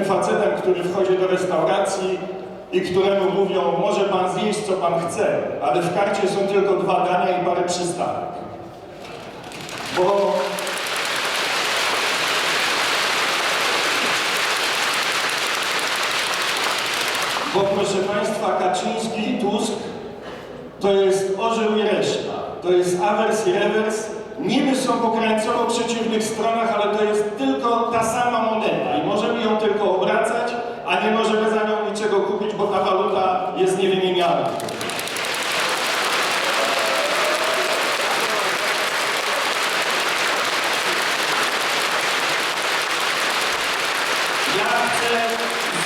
tym facetem, który wchodzi do restauracji i któremu mówią, może pan zjeść co pan chce, ale w karcie są tylko dwa dania i parę przystawek. Bo Bo proszę Państwa, Kaczyński i Tusk to jest orzeł i reszta. To jest awers i rewers. Niby są po przeciwnych stronach, ale to jest tylko ta sama moneta i możemy ją tylko obracać, a nie możemy za nią niczego kupić, bo ta waluta jest niewymienialna. Ja chcę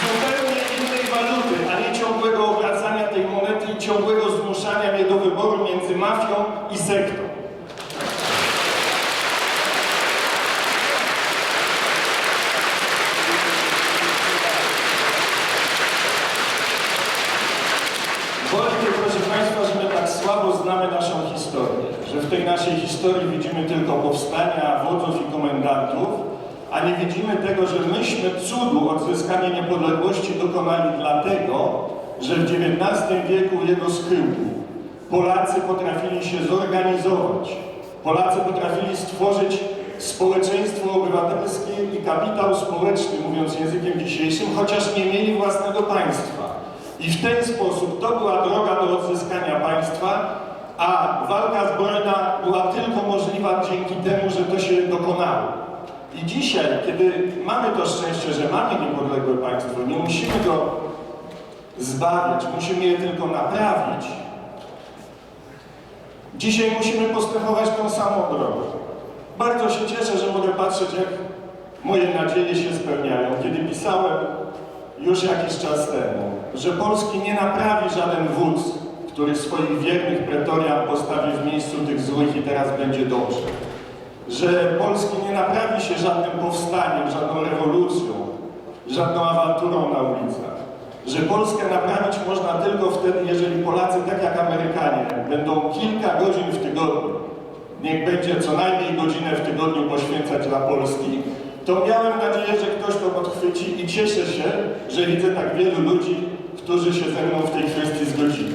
zupełnie innej waluty, a nie ciągłego obracania tej monety i ciągłego zmuszania mnie do wyboru między mafią i sektą. Boli mnie, proszę Państwa, że my tak słabo znamy naszą historię, że w tej naszej historii widzimy tylko powstania wodzów i komendantów, a nie widzimy tego, że myśmy cudu odzyskania niepodległości dokonali dlatego, że w XIX wieku jego schyłku Polacy potrafili się zorganizować. Polacy potrafili stworzyć społeczeństwo obywatelskie i kapitał społeczny, mówiąc językiem dzisiejszym, chociaż nie mieli własnego państwa. I w ten sposób to była droga do odzyskania państwa, a walka zbrojna była tylko możliwa dzięki temu, że to się dokonało. I dzisiaj, kiedy mamy to szczęście, że mamy niepodległe państwo, nie musimy go zbawiać, musimy je tylko naprawić. Dzisiaj musimy postępować tą samą drogą. Bardzo się cieszę, że mogę patrzeć, jak moje nadzieje się spełniają. Kiedy pisałem już jakiś czas temu, że Polski nie naprawi żaden wódz, który swoich wiernych pretorian postawi w miejscu tych złych i teraz będzie dobrze. Że Polski nie naprawi się żadnym powstaniem, żadną rewolucją, żadną awanturą na ulicach. Że Polskę naprawić można tylko wtedy, jeżeli Polacy, tak jak Amerykanie, będą kilka godzin w tygodniu, niech będzie co najmniej godzinę w tygodniu poświęcać dla Polski, to miałem nadzieję, że ktoś to podchwyci i cieszę się, że widzę tak wielu ludzi, którzy się ze mną w tej kwestii zgodzili.